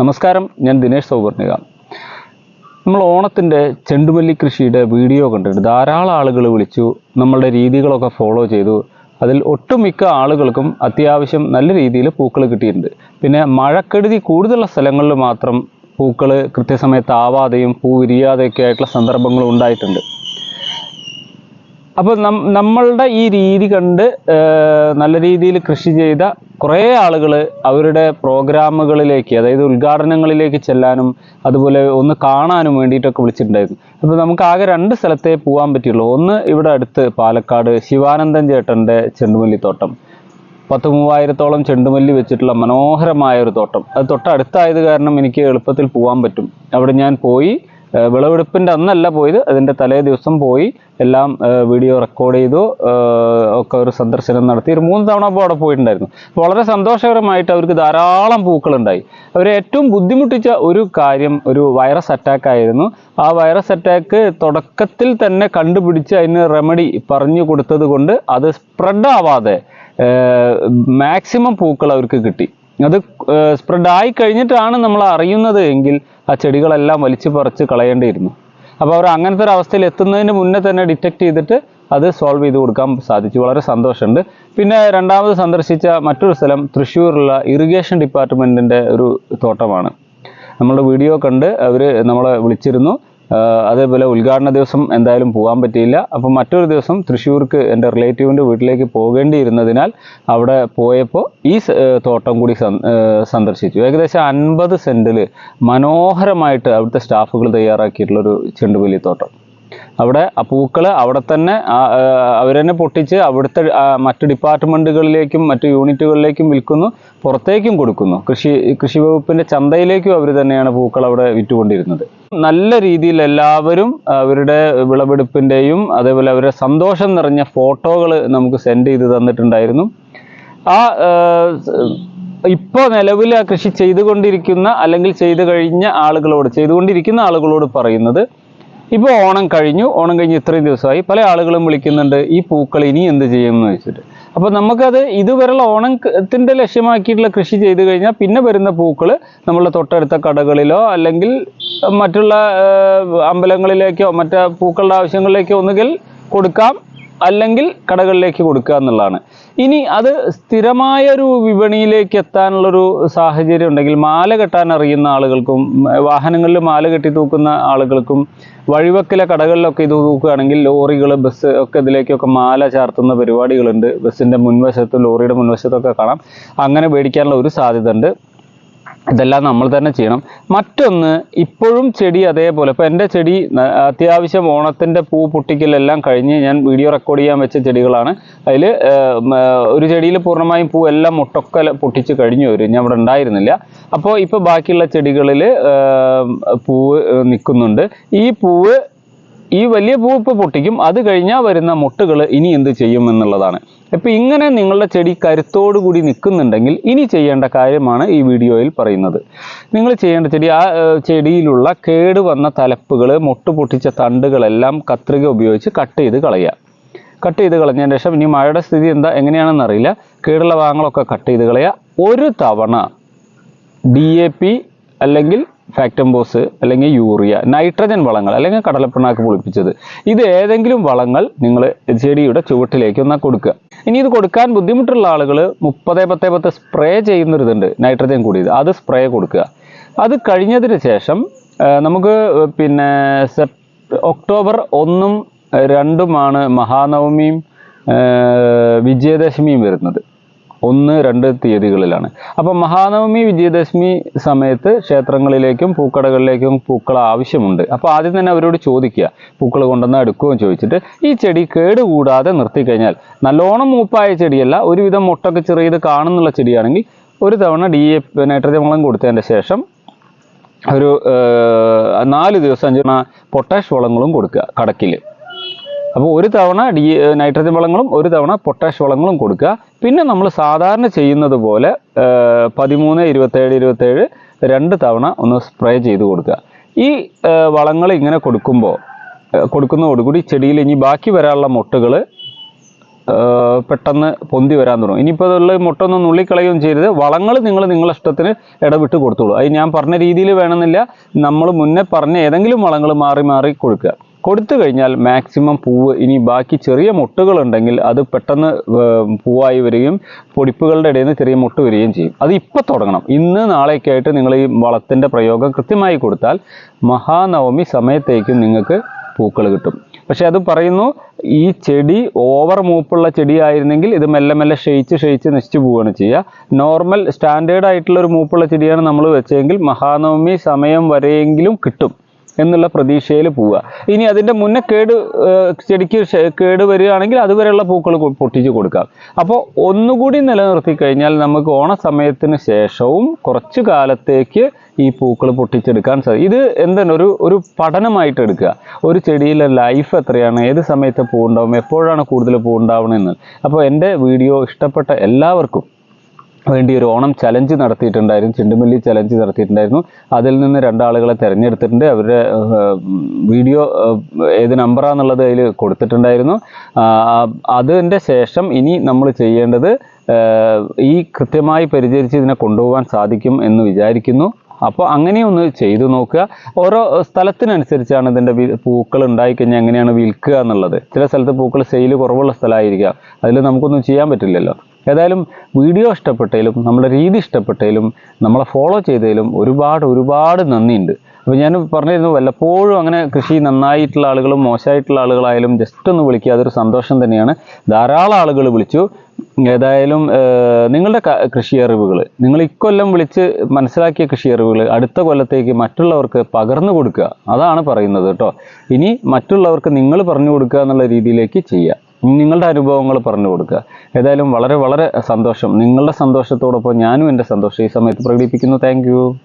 നമസ്കാരം ഞാൻ ദിനേശ് സൗവർണിക. നമ്മൾ ഓണത്തിന്റെ ചെണ്ടുമല്ലി കൃഷിയുടെ വീഡിയോ കണ്ടിട്ട് ധാരാളം ആളുകൾ വിളിച്ചു നമ്മളുടെ രീതികളൊക്കെ ഫോളോ ചെയ്തു. അതിൽ ഒട്ടുമിക്ക ആളുകൾക്കും അത്യാവശ്യം നല്ല രീതിയിൽ പൂക്കൾ കിട്ടിയിട്ടുണ്ട്. പിന്നെ മഴക്കെടുതി കൂടുതലുള്ള സ്ഥലങ്ങളിൽ മാത്രം പൂക്കൾ കൃത്യസമയത്ത് ആവാതെയും പൂ വിരിയാതെയൊക്കെ ആയിട്ടുള്ള സന്ദർഭങ്ങൾ ഉണ്ടായിട്ടുണ്ട്. അപ്പോൾ നമ്മളുടെ ഈ രീതി കണ്ട് നല്ല രീതിയിൽ കൃഷി ചെയ്ത കുറേ ആളുകൾ അവരുടെ പ്രോഗ്രാമുകളിലേക്ക് അതായത് ഉദ്ഘാടനങ്ങളിലേക്ക് ചെല്ലാനും അതുപോലെ ഒന്ന് കാണാനും വേണ്ടിയിട്ടൊക്കെ വിളിച്ചിട്ടുണ്ടായിരുന്നു. അപ്പോൾ നമുക്ക് ആകെ രണ്ട് സ്ഥലത്തെ പോകാൻ പറ്റുള്ളൂ ഒന്ന് ഇവിടെ അടുത്ത് പാലക്കാട് ശിവാനന്ദൻ ചേട്ടന്റെ ചെണ്ടുമല്ലിത്തോട്ടം പത്ത് മൂവായിരത്തോളം ചെണ്ടുമല്ലി വെച്ചിട്ടുള്ള മനോഹരമായ ഒരു തോട്ടം. അത് തൊട്ടടുത്തായത് കാരണം എനിക്ക് എളുപ്പത്തിൽ പോകാൻ പറ്റും. അവിടെ ഞാൻ പോയി വിളവെടുപ്പിന്റെ അന്നല്ല പോയത്. അതിന്റെ തലേ ദിവസം പോയി എല്ലാം വീഡിയോ റെക്കോർഡ് ചെയ്തു. ഒക്കെ ഒരു സന്ദർശനം നടത്തി. ഒരു മൂന്ന് തവണ അപ്പോൾ അവിടെ പോയിട്ടുണ്ടായിരുന്നു. വളരെ സന്തോഷകരമായിട്ട് അവർക്ക് ധാരാളം പൂക്കളുണ്ടായി. അവരെ ഏറ്റവും ബുദ്ധിമുട്ടിച്ച ഒരു കാര്യം ഒരു വൈറസ് അറ്റാക്ക് ആയിരുന്നു. ആ വൈറസ് അറ്റാക്ക് തുടക്കത്തിൽ തന്നെ കണ്ടുപിടിച്ച് അതിന് റെമഡി പറഞ്ഞു കൊടുത്തത് കൊണ്ട് അത് സ്പ്രെഡ് ആവാതെ മാക്സിമം പൂക്കൾ അവർക്ക് കിട്ടി. അത് സ്പ്രെഡ് ആയി കഴിഞ്ഞിട്ടാണ് നമ്മൾ അറിയുന്നത് എങ്കിൽ ആ ചെടികളെല്ലാം വലിച്ചു പറിച്ച് കളയേണ്ടിയിരുന്നു. അപ്പോൾ അവർ അങ്ങനത്തെ ഒരു അവസ്ഥയിൽ എത്തുന്നതിന് മുന്നേ തന്നെ ഡിറ്റക്ട് ചെയ്തിട്ട് അത് സോൾവ് ചെയ്ത് കൊടുക്കാൻ സാധിച്ചു. വളരെ സന്തോഷമുണ്ട്. പിന്നെ രണ്ടാമത് സന്ദർശിച്ച മറ്റൊരു സ്ഥലം തൃശ്ശൂരുള്ള ഇറിഗേഷൻ ഡിപ്പാർട്ട്മെന്റിന്റെ ഒരു തോട്ടമാണ്. നമ്മളുടെ വീഡിയോ കണ്ട് അവർ നമ്മളെ വിളിച്ചിരുന്നു. അതേപോലെ ഉദ്ഘാടന ദിവസം എന്തായാലും പോകാൻ പറ്റിയില്ല. അപ്പം മറ്റൊരു ദിവസം തൃശ്ശൂർക്ക് എന്റെ റിലേറ്റീവിന്റെ വീട്ടിലേക്ക് പോകേണ്ടിയിരുന്നതിനാൽ അവിടെ പോയപ്പോൾ ഈ തോട്ടം കൂടി സന്ദർശിച്ചു. ഏകദേശം അൻപത് സെന്റിൽ മനോഹരമായിട്ട് അവിടുത്തെ സ്റ്റാഫുകൾ തയ്യാറാക്കിയിട്ടുള്ളൊരു ചെണ്ടുമല്ലി തോട്ടം. അവിടെ ആ പൂക്കൾ അവിടെ തന്നെ അവർ തന്നെ പൊട്ടിച്ച് അവിടുത്തെ മറ്റു ഡിപ്പാർട്ട്മെന്റുകളിലേക്കും മറ്റ് യൂണിറ്റുകളിലേക്കും വിൽക്കുന്നു പുറത്തേക്കും കൊടുക്കുന്നു. കൃഷി കൃഷി വകുപ്പിന്റെ ചന്തയിലേക്കും അവർ തന്നെയാണ് പൂക്കൾ അവിടെ വിറ്റുകൊണ്ടിരുന്നത്. നല്ല രീതിയിൽ എല്ലാവരും അവരുടെ വിളവെടുപ്പിന്റെയും അതേപോലെ അവരുടെ സന്തോഷം നിറഞ്ഞ ഫോട്ടോകൾ നമുക്ക് സെൻഡ് ചെയ്ത് തന്നിട്ടുണ്ടായിരുന്നു. ആ ഇപ്പോൾ നിലവിൽ ആ കൃഷി ചെയ്തുകൊണ്ടിരിക്കുന്ന അല്ലെങ്കിൽ ചെയ്തു കഴിഞ്ഞ ആളുകളോട് ചെയ്തുകൊണ്ടിരിക്കുന്ന ആളുകളോട് പറയുന്നത് ഇപ്പോൾ ഓണം കഴിഞ്ഞു. ഓണം കഴിഞ്ഞ് ഇത്രയും ദിവസമായി. പല ആളുകളും വിളിക്കുന്നുണ്ട് ഈ പൂക്കൾ ഇനി എന്ത് ചെയ്യും എന്ന് വെച്ചിട്ട് അപ്പോൾ നമുക്കത് ഇതുവരെയുള്ള ഓണത്തിന്റെ ലക്ഷ്യമാക്കിയിട്ടുള്ള കൃഷി ചെയ്തു കഴിഞ്ഞാൽ പിന്നെ വരുന്ന പൂക്കൾ നമ്മളുടെ തൊട്ടടുത്ത കടകളിലോ അല്ലെങ്കിൽ മറ്റുള്ള അമ്പലങ്ങളിലേക്കോ മറ്റേ പൂക്കളുടെ ആവശ്യങ്ങളിലേക്കോ ഒന്നുകിൽ കൊടുക്കാം. അല്ലെങ്കിൽ കടകളിലേക്ക് കൊടുക്കുക എന്നുള്ളതാണ്. ഇനി അത് സ്ഥിരമായ ഒരു വിപണിയിലേക്ക് എത്താനുള്ളൊരു സാഹചര്യം ഉണ്ടെങ്കിൽ മാല കെട്ടാൻ അറിയുന്ന ആളുകൾക്കും വാഹനങ്ങളിൽ മാല കെട്ടി തൂക്കുന്ന ആളുകൾക്കും വഴിവക്കിലെ കടകളിലൊക്കെ ഇത് തൂക്കുകയാണെങ്കിൽ ലോറികൾ ബസ് ഒക്കെ ഇതിലേക്കൊക്കെ മാല ചാർത്തുന്ന പരിപാടികളുണ്ട്. ബസ്സിന്റെ മുൻവശത്തും ലോറിയുടെ മുൻവശത്തൊക്കെ കാണാം. അങ്ങനെ മേടിക്കാനുള്ള ഒരു സാധ്യത ഉണ്ട് ഇതെല്ലാം നമ്മൾ തന്നെ ചെയ്യണം. മറ്റൊന്ന് ഇപ്പോഴും ചെടി അതേപോലെ ഇപ്പോൾ എന്റെ ചെടി അത്യാവശ്യം ഓണത്തിന്റെ പൂ പൊട്ടിക്കലെല്ലാം കഴിഞ്ഞ് ഞാൻ വീഡിയോ റെക്കോർഡ് ചെയ്യാൻ വെച്ച ചെടികളാണ്. അതിൽ ഒരു ചെടിയിൽ പൂർണമായും പൂ എല്ലാം മുട്ടൊക്കെ പൊട്ടിച്ച് കഴിഞ്ഞു വരും. ഞാൻ അവിടെ ഉണ്ടായിരുന്നില്ല. അപ്പോൾ ഇപ്പോൾ ബാക്കിയുള്ള ചെടികളിൽ പൂവ് നിൽക്കുന്നുണ്ട്. ഈ പൂവ് ഈ വലിയ പൂ ഇപ്പോൾ പൊട്ടിക്കും. അത് കഴിഞ്ഞാൽ വരുന്ന മുട്ടുകൾ ഇനി എന്ത് ചെയ്യും എന്നുള്ളതാണ്. അപ്പോൾ ഇങ്ങനെ നിങ്ങളുടെ ചെടി കരുത്തോടു കൂടി നിൽക്കുന്നുണ്ടെങ്കിൽ ഇനി ചെയ്യേണ്ട കാര്യമാണ് ഈ വീഡിയോയിൽ പറയുന്നത്. നിങ്ങൾ ചെയ്യേണ്ട ചെടി ആ ചെടിയിലുള്ള കേട് വന്ന തലപ്പുകൾ മുട്ട് പൊട്ടിച്ച തണ്ടുകളെല്ലാം കത്രിക ഉപയോഗിച്ച് കട്ട് ചെയ്ത് കളയുക. കട്ട് ചെയ്ത് കളഞ്ഞതിന് ശേഷം ഇനി മഴയുടെ സ്ഥിതി എന്താ എങ്ങനെയാണെന്ന് അറിയില്ല. കേടുള്ള ഭാഗങ്ങളൊക്കെ കട്ട് ചെയ്ത് കളയുക. ഒരു തവണ ഡി എ പി അല്ലെങ്കിൽ ഫാക്ടംബോസ് അല്ലെങ്കിൽ യൂറിയ നൈട്രജൻ വളങ്ങൾ അല്ലെങ്കിൽ കടലപ്പിണ്ണാക്ക് പൊളിപ്പിച്ചത് ഇത് ഏതെങ്കിലും വളങ്ങൾ നിങ്ങൾ ചെടിയുടെ ചുവട്ടിലേക്ക് ഒന്നാ കൊടുക്കുക. ഇനി ഇത് കൊടുക്കാൻ ബുദ്ധിമുട്ടുള്ള ആളുകൾ മുപ്പത് പത്ത് പത്ത് സ്പ്രേ ചെയ്യുന്നൊരിതുണ്ട് നൈട്രജൻ കൂടിയത്. അത് സ്പ്രേ കൊടുക്കുക. അത് കഴിഞ്ഞതിന് ശേഷം നമുക്ക് പിന്നെ ഒക്ടോബർ ഒന്നും രണ്ടുമാണ് മഹാനവമിയും വിജയദശമിയും വരുന്നത്. ഒന്ന് രണ്ട് തീയതികളിലാണ്. അപ്പോൾ മഹാനവമി വിജയദശമി സമയത്ത് ക്ഷേത്രങ്ങളിലേക്കും പൂക്കടകളിലേക്കും പൂക്കൾ ആവശ്യമുണ്ട്. അപ്പോൾ ആദ്യം തന്നെ അവരോട് ചോദിക്കുക പൂക്കൾ കൊണ്ടുവന്ന് എടുക്കുകയും ചോദിച്ചിട്ട് ഈ ചെടി കേടുകൂടാതെ നിർത്തിക്കഴിഞ്ഞാൽ നല്ലോണം മൂപ്പായ ചെടിയല്ല ഒരുവിധം മുട്ടൊക്കെ ചെറിയത് കാണുന്നുള്ള ചെടിയാണെങ്കിൽ ഒരു തവണ ഡി എ നൈട്രജൻ വളം കൊടുത്തതിന്റെ ശേഷം ഒരു നാല് ദിവസം അഞ്ച് പൊട്ടാഷ് വളങ്ങളും കൊടുക്കുക കടക്കിൽ അപ്പോൾ ഒരു തവണ ഡി നൈട്രജൻ വളങ്ങളും ഒരു തവണ പൊട്ടാഷ് വളങ്ങളും കൊടുക്കുക. പിന്നെ നമ്മൾ സാധാരണ ചെയ്യുന്നത് പോലെ പതിമൂന്ന് ഇരുപത്തേഴ് ഇരുപത്തേഴ് രണ്ട് തവണ ഒന്ന് സ്പ്രേ ചെയ്ത് കൊടുക്കുക. ഈ വളങ്ങൾ ഇങ്ങനെ കൊടുക്കുമ്പോൾ കൊടുക്കുന്നതോടുകൂടി ചെടിയിൽ ഇനി ബാക്കി വരാനുള്ള മുട്ടുകൾ പെട്ടെന്ന് പൊന്തി വരാൻ തുടങ്ങും. ഇനിയിപ്പോൾ അതുള്ള മുട്ട ഒന്നും നുള്ളിക്കളയുകയും ചെയ്യരുത്. വളങ്ങൾ നിങ്ങൾ നിങ്ങളുടെ ഇഷ്ടത്തിന് ഇടവിട്ട് കൊടുത്തോളൂ. അത് ഞാൻ പറഞ്ഞ രീതിയിൽ വേണമെന്നില്ല. നമ്മൾ മുന്നേ പറഞ്ഞ ഏതെങ്കിലും വളങ്ങൾ മാറി മാറി കൊടുക്കുക. കൊടുത്തു കഴിഞ്ഞാൽ മാക്സിമം പൂവ് ഇനി ബാക്കി ചെറിയ മുട്ടുകളുണ്ടെങ്കിൽ അത് പെട്ടെന്ന് പൂവായി വരികയും പൊടിപ്പുകളുടെ ഇടയിൽ നിന്ന് ചെറിയ മുട്ട് വരികയും ചെയ്യും. അത് ഇപ്പോൾ തുടങ്ങണം. ഇന്ന് നാളെയൊക്കെ ആയിട്ട് നിങ്ങൾ ഈ വളത്തിന്റെ പ്രയോഗം കൃത്യമായി കൊടുത്താൽ മഹാനവമി സമയത്തേക്കും നിങ്ങൾക്ക് പൂക്കൾ കിട്ടും. പക്ഷേ അത് പറയുന്നു ഈ ചെടി ഓവർ മൂപ്പുള്ള ചെടിയായിരുന്നെങ്കിൽ ഇത് മെല്ലെ മെല്ലെ ക്ഷയിച്ച് ക്ഷയിച്ച് നശിച്ചു പോവുകയാണ് ചെയ്യുക. നോർമൽ സ്റ്റാൻഡേർഡ് ആയിട്ടുള്ള ഒരു മൂപ്പുള്ള ചെടിയാണ് നമ്മൾ വെച്ചെങ്കിൽ മഹാനവമി സമയം വരെയെങ്കിലും കിട്ടും. എന്നുള്ള പ്രതീക്ഷയിൽ പോവുക. ഇനി അതിന്റെ മുന്നേ കേട് ചെടിക്ക് കേട് വരികയാണെങ്കിൽ അതുവരെയുള്ള പൂക്കൾ പൊട്ടിച്ച് കൊടുക്കാം. അപ്പോൾ ഒന്നുകൂടി നിലനിർത്തി കഴിഞ്ഞാൽ നമുക്ക് ഓണസമയത്തിന് ശേഷവും കുറച്ച് കാലത്തേക്ക് ഈ പൂക്കൾ പൊട്ടിച്ചെടുക്കാൻ സാധിക്കും ഇത് എന്താണ് ഒരു ഒരു പഠനമായിട്ട് എടുക്കുക. ഒരു ചെടിയിലെ ലൈഫ് എത്രയാണ് ഏത് സമയത്ത് പൂ ഉണ്ടാവും എപ്പോഴാണ് കൂടുതൽ പൂ ഉണ്ടാവണമെന്ന് അപ്പോൾ എന്റെ വീഡിയോ ഇഷ്ടപ്പെട്ട എല്ലാവർക്കും വേണ്ടി ഒരു ഓണം ചലഞ്ച് നടത്തിയിട്ടുണ്ടായിരുന്നു. ചെണ്ടുമല്ലി ചലഞ്ച് നടത്തിയിട്ടുണ്ടായിരുന്നു. അതിൽ നിന്ന് രണ്ടാളുകളെ തിരഞ്ഞെടുത്തിട്ടുണ്ട്. അവരുടെ വീഡിയോ ഏത് നമ്പറാന്നുള്ളത് അതിൽ കൊടുത്തിട്ടുണ്ടായിരുന്നു. അതിന്റെ ശേഷം ഇനി നമ്മൾ ചെയ്യേണ്ടത് ഈ കൃത്യമായി പരിചരിച്ച് ഇതിനെ കൊണ്ടുപോകാൻ സാധിക്കും എന്ന് വിചാരിക്കുന്നു. അപ്പോൾ അങ്ങനെയൊന്ന് ചെയ്തു നോക്കുക. ഓരോ സ്ഥലത്തിനനുസരിച്ചാണ് ഇതിന്റെ പൂക്കൾ ഉണ്ടായിക്കഴിഞ്ഞാൽ എങ്ങനെയാണ് വിൽക്കുക എന്നുള്ളത്. ചില സ്ഥലത്ത് പൂക്കൾ സെയിൽ കുറവുള്ള സ്ഥലമായിരിക്കാം. അതിൽ നമുക്കൊന്നും ചെയ്യാൻ പറ്റില്ലല്ലോ. ഏതായാലും വീഡിയോ ഇഷ്ടപ്പെട്ടതിലും നമ്മുടെ രീതി ഇഷ്ടപ്പെട്ടതിലും നമ്മളെ ഫോളോ ചെയ്തതിലും ഒരുപാട് ഒരുപാട് നന്ദിയുണ്ട്. അപ്പോൾ ഞാൻ പറഞ്ഞിരുന്നു വല്ലപ്പോഴും അങ്ങനെ കൃഷി നന്നായിട്ടുള്ള ആളുകളും മോശമായിട്ടുള്ള ആളുകളായാലും ജസ്റ്റ് ഒന്ന് വിളിക്കുക അതൊരു സന്തോഷം തന്നെയാണ്. ധാരാളം ആളുകൾ വിളിച്ചു. ഏതായാലും നിങ്ങളുടെ കൃഷി അറിവുകൾ നിങ്ങൾ ഇക്കൊല്ലം വിളിച്ച് മനസ്സിലാക്കിയ കൃഷി അറിവുകൾ അടുത്ത കൊല്ലത്തേക്ക് മറ്റുള്ളവർക്ക് പകർന്നു കൊടുക്കുക അതാണ് പറയുന്നത് കേട്ടോ. ഇനി മറ്റുള്ളവർക്ക് നിങ്ങൾ പറഞ്ഞു കൊടുക്കുക എന്നുള്ള രീതിയിലേക്ക് ചെയ്യുക. നിങ്ങളുടെ അനുഭവങ്ങൾ പറഞ്ഞു കൊടുക്കുക. ഏതായാലും വളരെ വളരെ സന്തോഷം. നിങ്ങളുടെ സന്തോഷത്തോടൊപ്പം ഞാനും എന്റെ സന്തോഷം. ഈ സമയത്ത് പ്രകടിപ്പിക്കുന്നു. താങ്ക്